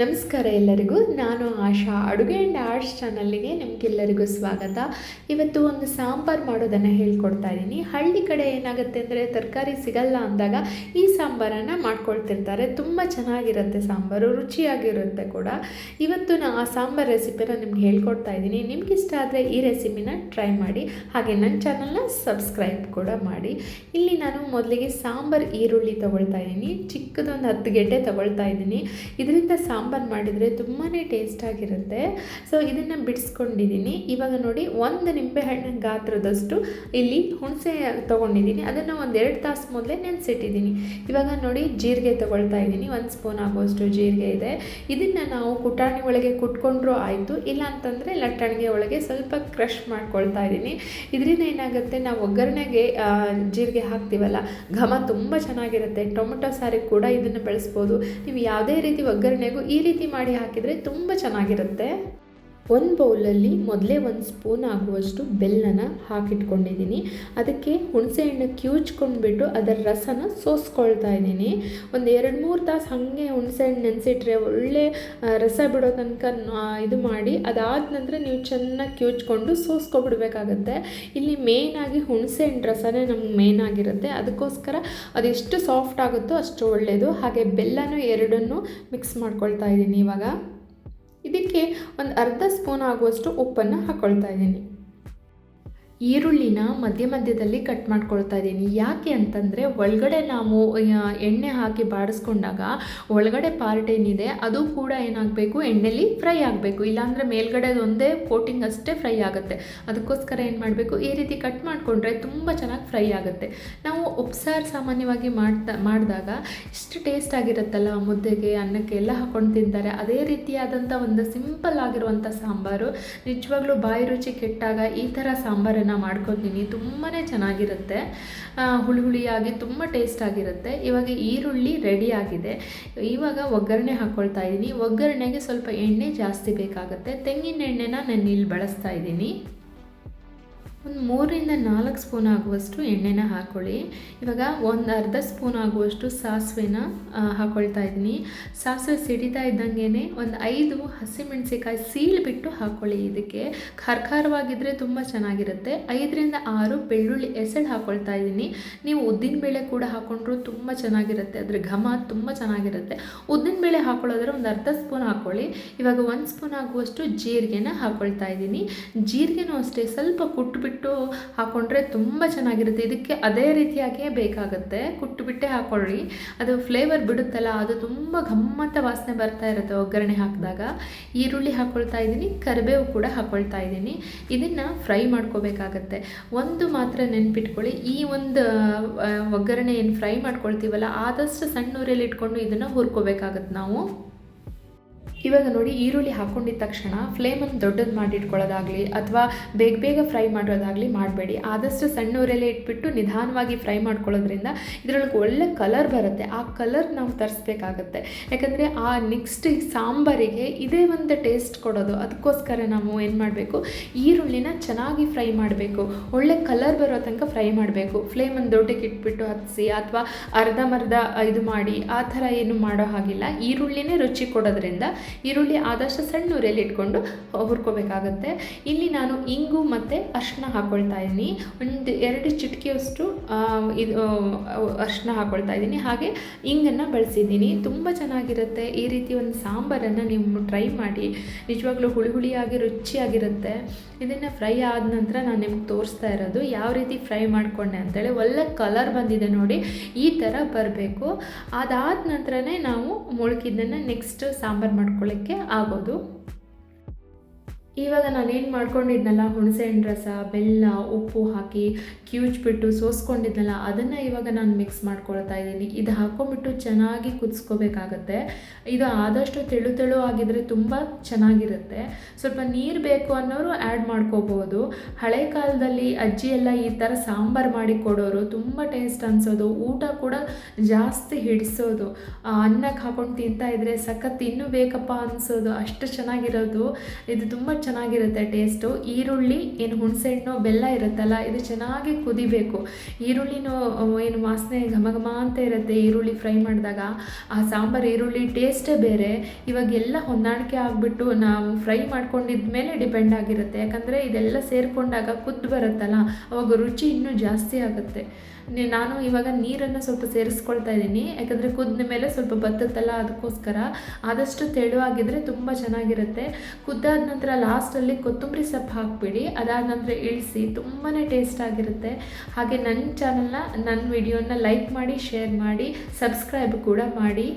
ನಮಸ್ಕಾರ ಎಲ್ಲರಿಗೂ. ನಾನು ಆಶಾ ಅಡುಗೆ ಆ್ಯಂಡ್ ಆರ್ಟ್ಸ್ ಚಾನಲ್ಗೆ ನಿಮಗೆಲ್ಲರಿಗೂ ಸ್ವಾಗತ. ಇವತ್ತು ಒಂದು ಸಾಂಬಾರು ಮಾಡೋದನ್ನು ಹೇಳ್ಕೊಡ್ತಾ ಇದ್ದೀನಿ. ಹಳ್ಳಿ ಕಡೆ ಏನಾಗುತ್ತೆ ಅಂದರೆ ತರಕಾರಿ ಸಿಗಲ್ಲ ಅಂದಾಗ ಈ ಸಾಂಬಾರನ್ನು ಮಾಡ್ಕೊಳ್ತಿರ್ತಾರೆ. ತುಂಬ ಚೆನ್ನಾಗಿರುತ್ತೆ ಸಾಂಬಾರು, ರುಚಿಯಾಗಿರುತ್ತೆ ಕೂಡ. ಇವತ್ತು ನಾನು ಆ ಸಾಂಬಾರು ರೆಸಿಪಿನ ನಿಮ್ಗೆ ಹೇಳ್ಕೊಡ್ತಾ ಇದ್ದೀನಿ. ನಿಮ್ಗೆ ಇಷ್ಟ ಆದರೆ ಈ ರೆಸಿಪಿನ ಟ್ರೈ ಮಾಡಿ. ಹಾಗೆ ನನ್ನ ಚಾನಲ್ನ ಸಬ್ಸ್ಕ್ರೈಬ್ ಕೂಡ ಮಾಡಿ. ಇಲ್ಲಿ ನಾನು ಮೊದಲಿಗೆ ಸಾಂಬಾರು ಈರುಳ್ಳಿ ತೊಗೊಳ್ತಾ ಇದ್ದೀನಿ. ಚಿಕ್ಕದೊಂದು ಹತ್ತು ಗೆಡ್ಡೆ ತೊಗೊಳ್ತಾ ಇದ್ದೀನಿ. ಇದರಿಂದ ಸಾಂಬಾರು ಮಾಡಿದರೆ ತುಂಬಾ ಟೇಸ್ಟಾಗಿರುತ್ತೆ ಸೊ ಇದನ್ನು ಬಿಡಿಸ್ಕೊಂಡಿದ್ದೀನಿ ಇವಾಗ ನೋಡಿ, ಒಂದು ನಿಂಬೆಹಣ್ಣಿನ ಗಾತ್ರದಷ್ಟು ಇಲ್ಲಿ ಹುಣಸೆ ತೊಗೊಂಡಿದ್ದೀನಿ ಅದನ್ನು ಒಂದು ಎರಡು ತಾಸು ಮೊದಲೇ ನೆನೆಸಿಟ್ಟಿದ್ದೀನಿ ಇವಾಗ ನೋಡಿ, ಜೀರಿಗೆ ತೊಗೊಳ್ತಾ ಇದ್ದೀನಿ ಒಂದು ಸ್ಪೂನ್ ಆಗುವಷ್ಟು ಜೀರಿಗೆ ಇದೆ. ಇದನ್ನು ನಾವು ಕುಟಾಣಿ ಒಳಗೆ ಕುಟ್ಕೊಂಡ್ರೂ ಆಯಿತು. ಇಲ್ಲ ಅಂತಂದರೆ ಲಟ್ಟಣಿಗೆ ಒಳಗೆ ಸ್ವಲ್ಪ ಕ್ರಷ್ ಮಾಡ್ಕೊಳ್ತಾ ಇದ್ದೀನಿ ಇದರಿಂದ ಏನಾಗುತ್ತೆ, ನಾವು ಒಗ್ಗರಣೆಗೆ ಜೀರಿಗೆ ಹಾಕ್ತೀವಲ್ಲ, ಘಮ ತುಂಬ ಚೆನ್ನಾಗಿರುತ್ತೆ. ಟೊಮೆಟೊ ಸಾರಿಗೆ ಕೂಡ ಇದನ್ನು ಬೆಳೆಸ್ಬೋದು. ನೀವು ಯಾವುದೇ ರೀತಿ ಒಗ್ಗರಣೆಗೂ ಈ ರೀತಿ ಮಾಡಿ ಹಾಕಿದರೆ ತುಂಬ ಚೆನ್ನಾಗಿರುತ್ತೆ. ಒಂದು ಬೌಲಲ್ಲಿ ಮೊದಲೇ ಒಂದು ಸ್ಪೂನ್ ಆಗುವಷ್ಟು ಬೆಲ್ಲನ ಹಾಕಿಟ್ಕೊಂಡಿದ್ದೀನಿ. ಅದಕ್ಕೆ ಹುಣಸೆಹಣ್ಣು ಕಿವುಚ್ಕೊಂಡ್ಬಿಟ್ಟು ಅದರ ರಸನ ಸೋಸ್ಕೊಳ್ತಾ ಇದ್ದೀನಿ. ಒಂದು ಎರಡು ಮೂರು ತಾಸು ಹಾಗೆ ಹುಣಸೆಹಣ್ಣು ನೆನೆಸಿಟ್ರೆ ಒಳ್ಳೆ ರಸ ಬಿಡೋ ತನಕ ಇದು ಮಾಡಿ ಅದಾದ ನಂತರ ನೀವು ಚೆನ್ನಾಗಿ ಕ್ಯೂಚ್ಕೊಂಡು ಸೋಸ್ಕೊಬಿಡ್ಬೇಕಾಗತ್ತೆ. ಇಲ್ಲಿ ಮೇಯ್ನಾಗಿ ಹುಣಸೆಹಣ್ಣು ರಸನೇ ನಮ್ಗೆ ಮೇಯ್ನ್ ಆಗಿರುತ್ತೆ. ಅದಕ್ಕೋಸ್ಕರ ಅದೆಷ್ಟು ಸಾಫ್ಟ್ ಆಗುತ್ತೋ ಅಷ್ಟು ಒಳ್ಳೆಯದು ಹಾಗೆ ಬೆಲ್ಲನೂ ಎರಡನ್ನೂ ಮಿಕ್ಸ್ ಮಾಡ್ಕೊಳ್ತಾ ಇದ್ದೀನಿ ಇವಾಗ. ಇದಕ್ಕೆ ಒಂದು ಅರ್ಧ ಸ್ಪೂನ್ ಆಗುವಷ್ಟು ಉಪ್ಪನ್ನು ಹಾಕ್ಕೊಳ್ತಾ ಇದ್ದೀನಿ. ಈರುಳ್ಳಿನ ಮಧ್ಯ ಮಧ್ಯದಲ್ಲಿ ಕಟ್ ಮಾಡ್ಕೊಳ್ತಾ ಇದ್ದೀನಿ. ಯಾಕೆ ಅಂತಂದರೆ ಒಳಗಡೆ ನಾವು ಎಣ್ಣೆ ಹಾಕಿ ಬಾಡಿಸ್ಕೊಂಡಾಗ ಒಳಗಡೆ ಪಾರ್ಟ್ ಏನಿದೆ, ಅದು ಕೂಡ ಏನಾಗಬೇಕು? ಎಣ್ಣೆಲಿ ಫ್ರೈ ಆಗಬೇಕು. ಇಲ್ಲಾಂದರೆ ಮೇಲ್ಗಡೆ ಒಂದೇ ಕೋಟಿಂಗ್ ಅಷ್ಟೇ ಫ್ರೈ ಆಗುತ್ತೆ. ಅದಕ್ಕೋಸ್ಕರ ಏನು ಮಾಡಬೇಕು? ಈ ರೀತಿ ಕಟ್ ಮಾಡಿಕೊಂಡ್ರೆ ತುಂಬ ಚೆನ್ನಾಗಿ ಫ್ರೈ ಆಗುತ್ತೆ. ನಾವು ಉಪ್ಸಾರು ಸಾಮಾನ್ಯವಾಗಿ ಮಾಡ್ತಾ, ಮಾಡಿದಾಗ ಇಷ್ಟು ಟೇಸ್ಟ್ ಆಗಿರುತ್ತಲ್ಲ ಮುದ್ದೆಗೆ, ಅನ್ನಕ್ಕೆ ಎಲ್ಲ ಹಾಕೊಂಡು ತಿಂತಾರೆ. ಅದೇ ರೀತಿಯಾದಂಥ ಒಂದು ಸಿಂಪಲ್ ಆಗಿರುವಂಥ ಸಾಂಬಾರು. ನಿಜವಾಗ್ಲೂ ಬಾಯಿ ರುಚಿ ಕೆಟ್ಟಾಗ ಈ ಥರ ಸಾಂಬಾರನ್ನು ಮಾಡ್ಕೊತೀನಿ ತುಂಬಾ ಚೆನ್ನಾಗಿರುತ್ತೆ. ಹುಳಿ ಹುಳಿಯಾಗಿ ತುಂಬ ಟೇಸ್ಟ್ ಆಗಿರುತ್ತೆ. ಇವಾಗ ಈರುಳ್ಳಿ ರೆಡಿ ಆಗಿದೆ. ಇವಾಗ ಒಗ್ಗರಣೆ ಹಾಕ್ಕೊಳ್ತಾ ಇದ್ದೀನಿ ಒಗ್ಗರಣೆಗೆ ಸ್ವಲ್ಪ ಎಣ್ಣೆ ಜಾಸ್ತಿ ಬೇಕಾಗುತ್ತೆ. ತೆಂಗಿನ ಎಣ್ಣೆನ ನಾನು ಇಲ್ಲಿ ಬಳಸ್ತಾ ಇದ್ದೀನಿ ಒಂದು ಮೂರರಿಂದ ನಾಲ್ಕು ಸ್ಪೂನ್ ಆಗುವಷ್ಟು ಎಣ್ಣೆನ ಹಾಕ್ಕೊಳ್ಳಿ ಇವಾಗ ಒಂದು ಅರ್ಧ ಸ್ಪೂನ್ ಆಗುವಷ್ಟು ಸಾಸಿವೆನ ಹಾಕ್ಕೊಳ್ತಾ ಇದ್ದೀನಿ. ಸಾಸಿವೆ ಸಿಡಿತಾ ಇದ್ದಂಗೆ ಒಂದು ಐದು ಹಸಿಮೆಣಸಿಕಾಯಿ ಸೀಳ್ಬಿಟ್ಟು ಹಾಕ್ಕೊಳ್ಳಿ ಇದಕ್ಕೆ. ಖಾರ ಖಾರವಾಗಿದ್ದರೆ ತುಂಬ ಚೆನ್ನಾಗಿರುತ್ತೆ. ಐದರಿಂದ ಆರು ಬೆಳ್ಳುಳ್ಳಿ ಎಸಳು ಹಾಕ್ಕೊಳ್ತಾ ಇದ್ದೀನಿ. ನೀವು ಉದ್ದಿನಬೇಳೆ ಕೂಡ ಹಾಕ್ಕೊಂಡ್ರು ತುಂಬ ಚೆನ್ನಾಗಿರುತ್ತೆ. ಅದ್ರ ಘಮ ತುಂಬ ಚೆನ್ನಾಗಿರುತ್ತೆ. ಉದ್ದಿನಬೇಳೆ ಹಾಕ್ಕೊಳ್ಳೋದ್ರೆ ಒಂದು ಅರ್ಧ ಸ್ಪೂನ್ ಹಾಕ್ಕೊಳ್ಳಿ ಇವಾಗ ಒಂದು ಸ್ಪೂನ್ ಆಗುವಷ್ಟು ಜೀರಿಗೆನ ಹಾಕ್ಕೊಳ್ತಾ ಇದ್ದೀನಿ. ಜೀರಿಗೆನೂ ಅಷ್ಟೇ, ಸ್ವಲ್ಪ ಕುಟ್ಬಿಟ್ಟು ಹಾಕ್ಕೊಂಡ್ರೆ ತುಂಬ ಚೆನ್ನಾಗಿರುತ್ತೆ. ಇದಕ್ಕೆ ಅದೇ ರೀತಿಯಾಗಿಯೇ ಬೇಕಾಗುತ್ತೆ. ಕುಟ್ಟುಬಿಟ್ಟೆ ಹಾಕ್ಕೊಳ್ಳಿ ಅದು ಫ್ಲೇವರ್ ಬಿಡುತ್ತಲ್ಲ, ಅದು ತುಂಬ ಗಮ್ಮತ್ತ ವಾಸನೆ ಬರ್ತಾ ಇರುತ್ತೆ ಒಗ್ಗರಣೆ ಹಾಕಿದಾಗ. ಈರುಳ್ಳಿ ಹಾಕ್ಕೊಳ್ತಾ ಇದ್ದೀನಿ, ಕರಿಬೇವು ಕೂಡ ಹಾಕ್ಕೊಳ್ತಾ ಇದ್ದೀನಿ. ಇದನ್ನು ಫ್ರೈ ಮಾಡ್ಕೋಬೇಕಾಗತ್ತೆ. ಒಂದು ಮಾತ್ರ ನೆನ್ಪಿಟ್ಕೊಳ್ಳಿ, ಈ ಒಂದು ಒಗ್ಗರಣೆ ಏನು ಫ್ರೈ ಮಾಡ್ಕೊಳ್ತೀವಲ್ಲ, ಆದಷ್ಟು ಸಣ್ಣ ಊರಲ್ಲಿ ಇಟ್ಕೊಂಡು ಇದನ್ನು ಹುರ್ಕೋಬೇಕಾಗತ್ತೆ ನಾವು. ಇವಾಗ ನೋಡಿ ಈರುಳ್ಳಿ ಹಾಕ್ಕೊಂಡಿದ್ದ ತಕ್ಷಣ ಫ್ಲೇಮನ್ನು ದೊಡ್ಡದು ಮಾಡಿಟ್ಕೊಳ್ಳೋದಾಗಲಿ ಅಥವಾ ಬೇಗ ಬೇಗ ಫ್ರೈ ಮಾಡೋದಾಗಲಿ ಮಾಡಬೇಡಿ. ಆದಷ್ಟು ಸಣ್ಣ ಊರಲ್ಲೇ ಇಟ್ಬಿಟ್ಟು ನಿಧಾನವಾಗಿ ಫ್ರೈ ಮಾಡ್ಕೊಳ್ಳೋದ್ರಿಂದ ಇದರೊಳಗೆ ಒಳ್ಳೆ ಕಲರ್ ಬರುತ್ತೆ. ಆ ಕಲರ್ ನಾವು ತರಿಸ್ಬೇಕಾಗತ್ತೆ. ಯಾಕಂದರೆ ಆ ನೆಕ್ಸ್ಟ್ ಸಾಂಬಾರಿಗೆ ಇದೇ ಒಂದು ಟೇಸ್ಟ್ ಕೊಡೋದು. ಅದಕ್ಕೋಸ್ಕರ ನಾವು ಏನು ಮಾಡಬೇಕು? ಈರುಳ್ಳಿನ ಚೆನ್ನಾಗಿ ಫ್ರೈ ಮಾಡಬೇಕು. ಒಳ್ಳೆ ಕಲರ್ ಬರೋ ತನಕ ಫ್ರೈ ಮಾಡಬೇಕು. ಫ್ಲೇಮನ್ನು ದೊಡ್ಡಕ್ಕೆ ಇಟ್ಬಿಟ್ಟು ಹತ್ತಿಸಿ ಅಥವಾ ಅರ್ಧಂಬರ್ಧ ಇದು ಮಾಡಿ ಆ ಥರ ಏನು ಮಾಡೋ ಹಾಗಿಲ್ಲ. ಈರುಳ್ಳಿನೇ ರುಚಿ ಕೊಡೋದ್ರಿಂದ ಈರುಳ್ಳಿ ಆದಷ್ಟು ಸಣ್ಣ ಉರಿಯಲ್ಲಿ ಇಟ್ಕೊಂಡು ಹುರ್ಕೋಬೇಕಾಗತ್ತೆ. ಇಲ್ಲಿ ನಾನು ಇಂಗು ಮತ್ತು ಅರಿಶಿನ ಹಾಕ್ಕೊಳ್ತಾ ಇದ್ದೀನಿ ಒಂದು, ಎರಡು ಚಿಟಿಕೆಯಷ್ಟು ಇದು ಅರಿಶಿನ ಹಾಕ್ಕೊಳ್ತಾ ಇದ್ದೀನಿ ಹಾಗೆ ಇಂಗನ್ನು ಬಳಸಿದ್ದೀನಿ ತುಂಬ ಚೆನ್ನಾಗಿರುತ್ತೆ. ಈ ರೀತಿ ಒಂದು ಸಾಂಬಾರನ್ನು ನೀವು ಟ್ರೈ ಮಾಡಿ. ನಿಜವಾಗ್ಲೂ ಹುಳಿ ಹುಳಿಯಾಗಿ, ರುಚಿಯಾಗಿರುತ್ತೆ. ಇದನ್ನು ಫ್ರೈ ಆದ ನಂತರ ನಾನು ನಿಮ್ಗೆ ತೋರಿಸ್ತಾ ಇರೋದು ಯಾವ ರೀತಿ ಫ್ರೈ ಮಾಡಿಕೊಂಡೆ ಅಂತೇಳಿ. ಒಳ್ಳೆ ಕಲರ್ ಬಂದಿದೆ ನೋಡಿ. ಈ ಥರ ಬರಬೇಕು. ಅದಾದ ನಂತರನೇ ನಾವು ಮುಳುಕಿದ್ದನ್ನು ನೆಕ್ಸ್ಟ್ ಸಾಂಬಾರು ಮಾಡ್ಕೊಳ್ಳೋಕ್ಕೆ ಆಗೋದು. ಇವಾಗ ನಾನೇನು ಮಾಡ್ಕೊಂಡಿದ್ನಲ್ಲ, ಹುಣಸೆಹಣ್ಣು ರಸ, ಬೆಲ್ಲ, ಉಪ್ಪು ಹಾಕಿ ಕ್ಯೂಚ್ಬಿಟ್ಟು ಸೋಸ್ಕೊಂಡಿದ್ನಲ್ಲ, ಅದನ್ನು ಇವಾಗ ನಾನು ಮಿಕ್ಸ್ ಮಾಡ್ಕೊಳ್ತಾ ಇದ್ದೀನಿ. ಇದು ಹಾಕ್ಕೊಂಬಿಟ್ಟು ಚೆನ್ನಾಗಿ ಕುದಿಸ್ಕೋಬೇಕಾಗತ್ತೆ. ಇದು ಆದಷ್ಟು ತೆಳು ತೆಳು ಆಗಿದ್ರೆ ತುಂಬ ಚೆನ್ನಾಗಿರುತ್ತೆ. ಸ್ವಲ್ಪ ನೀರು ಬೇಕು ಅನ್ನೋರು ಆ್ಯಡ್ ಮಾಡ್ಕೋಬೋದು. ಹಳೆ ಕಾಲದಲ್ಲಿ ಅಜ್ಜಿ ಎಲ್ಲ ಈ ಥರ ಸಾಂಬಾರು ಮಾಡಿ ಕೊಡೋರು, ತುಂಬ ಟೇಸ್ಟ್ ಅನಿಸೋದು, ಊಟ ಕೂಡ ಜಾಸ್ತಿ ಹಿಡಿಸೋದು. ಅನ್ನಕ್ಕೆ ಹಾಕೊಂಡು ತಿಂತಾ ಇದ್ರೆ ಸಖತ್ ಇನ್ನೂ ಬೇಕಪ್ಪ ಅನಿಸೋದು. ಅಷ್ಟು ಚೆನ್ನಾಗಿರೋದು. ಇದು ತುಂಬ ಚೆನ್ನಾಗಿರುತ್ತೆ ಟೇಸ್ಟು. ಈರುಳ್ಳಿ, ಏನು ಹುಣಸೆಹಣ್ಣು, ಬೆಲ್ಲ ಇರುತ್ತಲ್ಲ, ಇದು ಚೆನ್ನಾಗಿ ಕುದಿಬೇಕು. ಈರುಳ್ಳಿನೂ ಏನು ವಾಸನೆ ಘಮ ಘಮ ಅಂತ ಇರುತ್ತೆ ಈರುಳ್ಳಿ ಫ್ರೈ ಮಾಡಿದಾಗ. ಆ ಸಾಂಬಾರು, ಈರುಳ್ಳಿ ಟೇಸ್ಟೇ ಬೇರೆ. ಇವಾಗ ಎಲ್ಲ ಹೊಂದಾಣಿಕೆ ಆಗಿಬಿಟ್ಟು ನಾವು ಫ್ರೈ ಮಾಡ್ಕೊಂಡಿದ್ದ ಮೇಲೆ ಡಿಪೆಂಡ್ ಆಗಿರುತ್ತೆ. ಯಾಕಂದರೆ ಇದೆಲ್ಲ ಸೇರಿಕೊಂಡಾಗ ಕುದ್ದು ಬರುತ್ತಲ್ಲ, ಅವಾಗ ರುಚಿ ಇನ್ನೂ ಜಾಸ್ತಿ ಆಗುತ್ತೆ. ನಾನು ಇವಾಗ ನೀರನ್ನು ಸ್ವಲ್ಪ ಸೇರಿಸ್ಕೊಳ್ತಾ ಇದ್ದೀನಿ. ಯಾಕಂದರೆ ಕುದ್ದ ಮೇಲೆ ಸ್ವಲ್ಪ ಬತ್ತತ್ತಲ್ಲ ಅದಕ್ಕೋಸ್ಕರ. ಆದಷ್ಟು ತೆಳುವಾಗಿದ್ದರೆ ತುಂಬ ಚೆನ್ನಾಗಿರುತ್ತೆ. ಕುದ್ದಾದ ನಂತರ ಲಾಸ್ಟಲ್ಲಿ ಕೊತ್ತಂಬರಿ ಸೊಪ್ಪು ಹಾಕ್ಬಿಡಿ. ಅದಾದ ನಂತರ ಇಳಿಸಿ ತುಂಬಾ ಟೇಸ್ಟ್ ಆಗಿರುತ್ತೆ. ಹಾಗೆ ನನ್ನ ಚಾನಲ್ನ ನನ್ನ ವಿಡಿಯೋನ ಲೈಕ್ ಮಾಡಿ ಶೇರ್ ಮಾಡಿ ಸಬ್ಸ್ಕ್ರೈಬ್ ಕೂಡ ಮಾಡಿ.